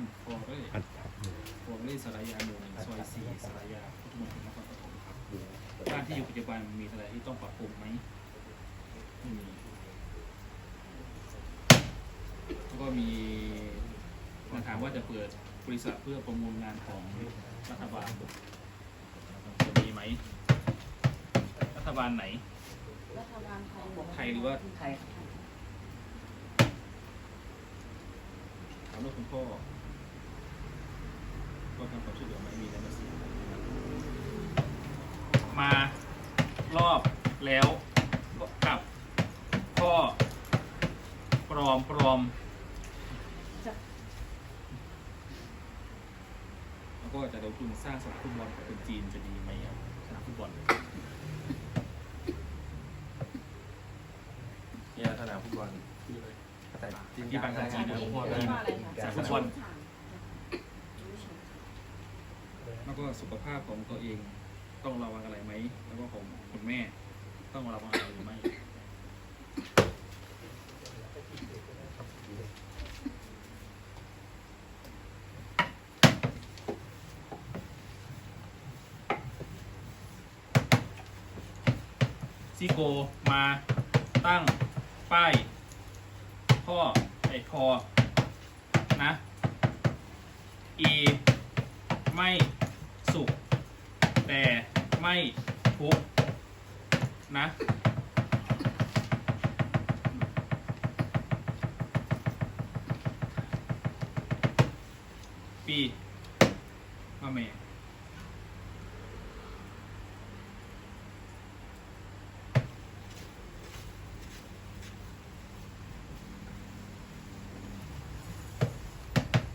านฟอร์เร่อัดทับหนึ่งฟอร์เร่สารยาหมู่หนึ่งซอยสี่สารยาพุทธมณฑลนครปฐมครับบ้านที่อยู่ปัจจุบันมีอะไรที่ต้องปรับปรุงไหมไม่มีแล้วก็มีมาถามว่าจะเปิดบริษัทเพื่อประมูลงานของรัฐบาลจะมีไหม รัฐบาลไหน รัฐบาลไทยไทยหรือว่าไทยถามว่าคุณพ่อ ก็ทำความช่วยเหลือไหม่มีอะไรมาเสียมารอบแล้วกับพ่อปลอมปลอมแล้วก็จะลงทุนสร้างสนามฟุตบอลกับคนจีนจะดีไหมครับสนามฟุตบอลเนี่ยสนามฟุตบอลคืออะไรแต่จริงที่บางกะจจีริงนะๆพ่อเรียกว่าอะไรคะสนามฟุตบอล ค่ะ แล้วก็สุขภาพของตัวเองต้องระวังอะไรไหม แล้วก็ของคุณแม่ต้องระวังอะไรหรือไม่ซิโกมาตั้งป้ายพ่อไอพอนะ อี ไม่ แต่ไม่ทุกนะ ปีมาเม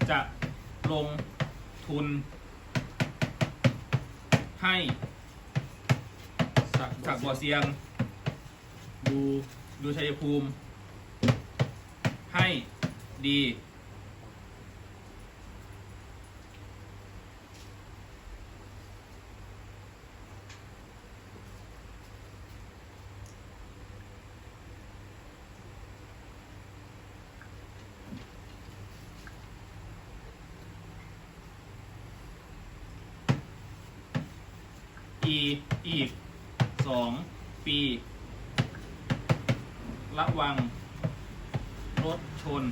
จะลงทุน ให้สักสักบ่อเสียง ดูดูชัยภูมิ ให้ดี อีอีกสองปี ระวังรถชน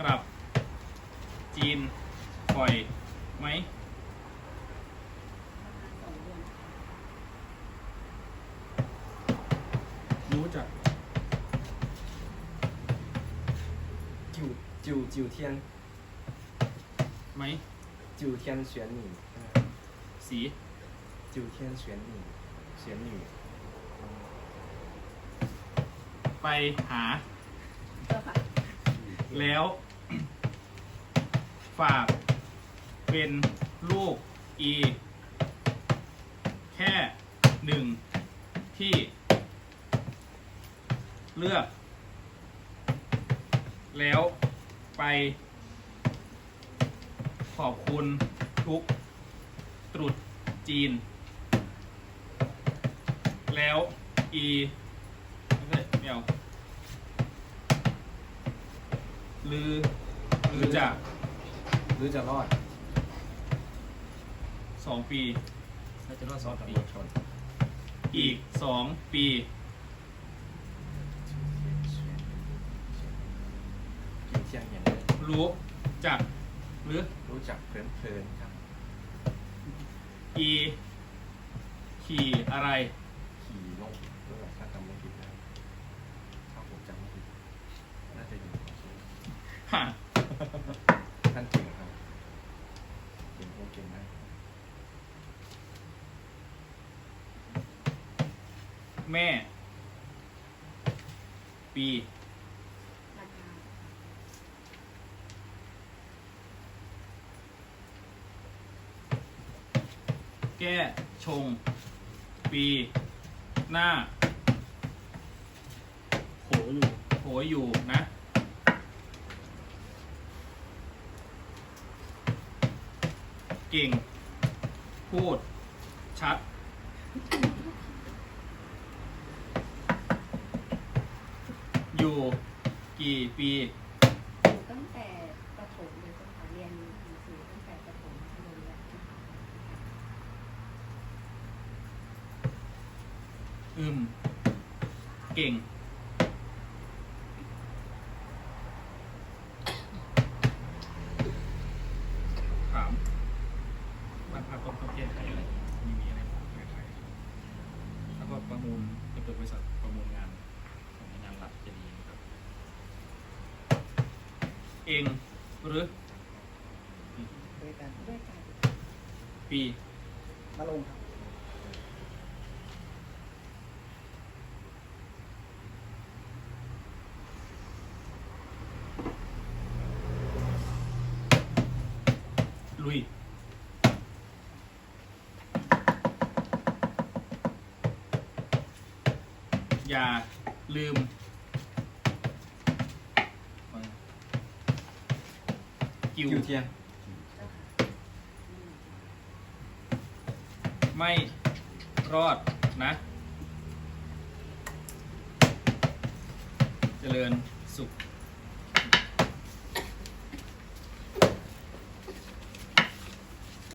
กลับ จีนปล่อยไหมรู้จักจิวจิวจิวเทียนไหมจิวเทียนเฉียนหนีสีจิวเทียนเฉียนหนีเฉียนหนีไปหาเจ้าค่ะแล้ว ฝากเป็นลูกอีแค่หนึ่งที่เลือก แล้วไป ขอบคุณทุกตรุษจีน แล้วอีไม่ใช่ไม่เอาหรือ หรือจะ หรือจะรอดสองปี น่าจะรอดสองปีชนอีกสองปีจิวเทียนอย่างเดียวรู้จัก หรือรู้จักเพลินเพลินๆครับ อีขี่อะไร ขี่นกด้วยถ้าจำไม่ผิดนะถ้าผมจำไม่ผิดน่าจะอยู่ของชื่อฮะ ท่านเก่งครับเก่งโอเก่งมาก แม่ ปี แก้ชง ปี หน้า โหอยู่ โหยอยู่นะเก่ง พูด ชัด อยู่กี่ปี อยู่ตั้งแต่ประถมเลยค่ะเรียนหนังสือตั้งแต่ประถมเลยอืม เก่ง ถามบ้านพักต้องต้องแก้ไขอะไรมีมีอะไรแก้ไขแล้วก็ประมูลจะเปิดบริษัทประมูลงานของงานหลักจะดีนะครับ เองหรือด้วยกันด้วยกันปีมาลงครับลุยอย่าลืม กิวคิวเทียนเจ้าค่ะอืมไม่รอดนะ เจริญสุข